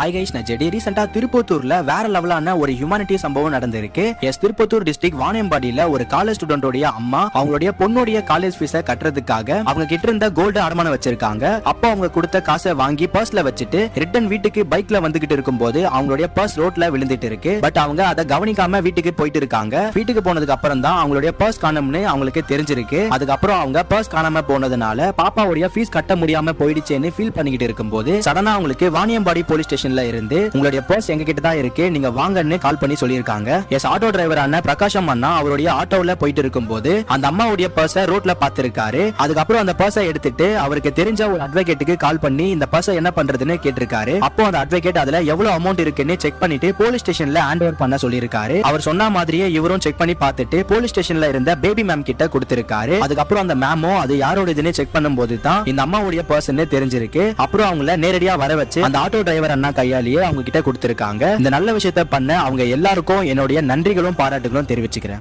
Hi guys நான் JD. ரீசெண்டா திருப்பத்தூர்ல வேற லெவலான ஒரு ஹியூமானிட்டி சம்பவம் நடந்திருக்கு. எஸ் திருப்பத்தூர் டிஸ்ட்ரிக்ட் வானியம்பாடியில ஒரு காலேஜ் ஸ்டூடெண்டோடைய அம்மா அவங்களுடைய பொண்ணுடைய காலேஜ் பீஸ கட்டுறதுக்காக அவங்க கிட்ட இருந்த கோல்டு அடமானம் வச்சிருக்காங்க. அப்போ அவங்க கொடுத்த காசை வாங்கி பர்ஸ்ல வச்சுட்டு ரிட்டர்ன் வீட்டுக்கு பைக்ல வந்துகிட்டு இருக்கும்போது அவங்களுடைய பர்ஸ் ரோட்ல விழுந்துட்டு இருக்கு. பட் அவங்க அதை கவனிக்காம வீட்டுக்கு போயிட்டு இருக்காங்க. வீட்டுக்கு போனதுக்கு அப்புறம் தான் அவங்களுடைய பர்ஸ் காணோம்னு அவங்களுக்கு தெரிஞ்சிருக்கு. அதுக்கப்புறம் அவங்க பர்ஸ் காணாம போனதுனால பாப்பாவுடைய ஃபீஸ் கட்ட முடியாம போயிடுச்சேன்னு ஃபீல் பண்ணிக்கிட்டு இருக்கும்போது சடனா அவங்களுக்கு வாணியம்பாடி போலீஸ் ஸ்டேஷன் ஸ்டேஷன்ல இருந்து உங்களுடைய பர்ஸ் எங்க கிட்ட தான் இருக்கு. நீங்க வாங்கன்னு கால் பண்ணி சொல்லியிருக்காங்க. எஸ் ஆட்டோ டிரைவரான பிரகாஷம் அண்ணா அவருடைய ஆட்டோல போயிட்டு இருக்கும்போது அந்த அம்மாவுடைய பர்ஸை ரோட்ல பார்த்திருக்காரு. அதுக்கப்புறம் அந்த பர்ஸை எடுத்துட்டு அவருக்கு தெரிஞ்ச ஒரு அட்வொகேட்டுக்கு கால் பண்ணி இந்த பர்ஸை என்ன பண்றதுன்னு கேட்டிருக்காரு. அப்போ அந்த அட்வொகேட் அதுல எவ்வளவு அமௌண்ட் இருக்குன்னு செக் பண்ணிட்டு போலீஸ் ஸ்டேஷன்ல ஹேண்ட் ஓவர் பண்ண சொல்லியிருக்காரு. அவர் சொன்ன மாதிரியே இவரும் செக் பண்ணி பார்த்துட்டு போலீஸ் ஸ்டேஷன்ல இருந்த பேபி மேம் கிட்ட கொடுத்திருக்காரு. அதுக்கப்புறம் அந்த மேமோ அது யாரோடதுன்னு செக் பண்ணும்போது தான் இந்த அம்மாவுடைய பர்சன் தெரிஞ்சிருக்கு. அப்புறம் அவங்கள நேரடியா வர வச்சு அந்த ஆட்டோ டிரைவர் அண்ணா கையாலேயே அவங்க கிட்ட கொடுத்திருக்காங்க. இந்த நல்ல விஷயத்த பண்ண அவங்க எல்லாருக்கும் என்னுடைய நன்றிகளும் பாராட்டுகளும் தெரிவிச்சுக்கிறேன்.